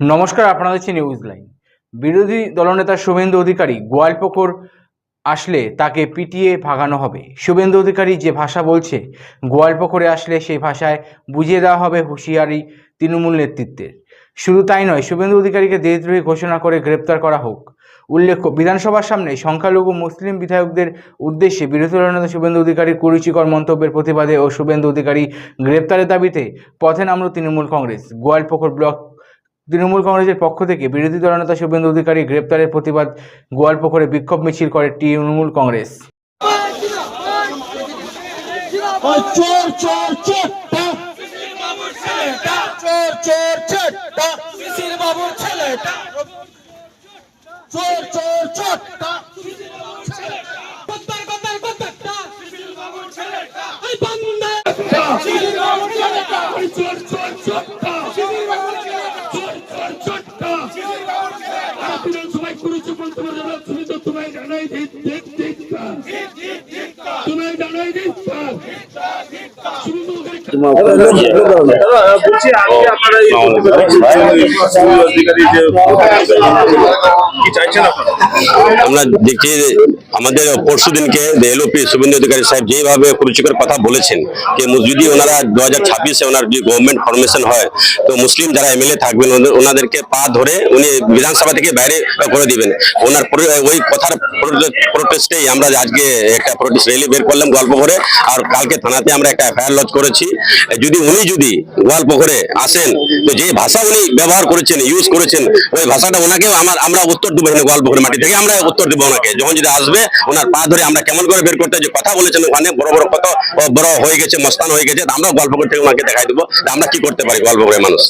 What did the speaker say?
নমস্কার, আপনারা দেখছেন নিউজ লাইন বিরোধী দলনেতা শুভেন্দু অধিকারী গোয়ালপুকুর আসলে তাকে পিটিয়ে ভাগানো হবে। শুভেন্দু অধিকারী যে ভাষা বলছে গোয়ালপুকুরে আসলে সেই ভাষায় বুঝিয়ে দেওয়া হবে হুঁশিয়ারি তৃণমূল নেতৃত্বের। শুধু তাই নয়, শুভেন্দু অধিকারীকে দেশদ্রোহী ঘোষণা করে গ্রেপ্তার করা হোক। উল্লেখ্য, বিধানসভার সামনে সংখ্যালঘু মুসলিম বিধায়কদের উদ্দেশ্যে বিরোধী দলনেতা শুভেন্দু অধিকারীর কুরুচিকর মন্তব্যের প্রতিবাদে ও শুভেন্দু অধিকারী গ্রেপ্তারের দাবিতে পথে নামল তৃণমূল কংগ্রেস। গোয়ালপুকুর ব্লক তৃণমূল কংগ্রেসের পক্ষ থেকে বিরোধী দলনেতা শুভেন্দু অধিকারী গ্রেপ্তারের প্রতিবাদ গোয়ালপুকুরে বিক্ষোভ মিছিল করে তৃণমূল কংগ্রেস। সবাই করেছে বলতে পারবে না তুমি তো তোমায় আমরা দেখছি আমাদের পরশু দিনকে এলওপি শুভেন্দু অধিকারী সাহেব যেভাবে কুরুচিকর কথা বলেছেন যে যদি ওনারা দু হাজার ছাব্বিশে ওনার যে গভর্নমেন্ট ফরমেশন হয়, তো মুসলিম যারা এমএলএ থাকবেন ওনাদেরকে পা ধরে উনি বিধানসভা থেকে বাইরে করে দিবেন। ওনার ওই কথার প্রোটেস্টেই আমরা আজকে একটা প্রোটেস্ট র্যালি বের করলাম গল্প করে, আর কালকে থানাতে আমরা একটা এফআইআর লজ করেছি। যদি উনি যদি গল্পঘরে আসেন, তো যে ভাষা উনি ব্যবহার করেছেন ইউজ করেছেন, ওই ভাষাটা ওনাকেও আমার, আমরা উত্তর দেবো এখানে গল্পঘরে মাটি থেকে, আমরা উত্তর দেবো ওনাকে। যখন যদি আসবে, ওনার পা ধরে আমরা কেমন করে বের করতে যে কথা বলেছেন ওখানে, বড় বড় কত, বড় হয়ে গেছে, মস্তান হয়ে গেছে আমরা গল্প থেকে ওনাকে দেখাই দেবো আমরা কি করতে পারি গল্পঘরের মানুষ?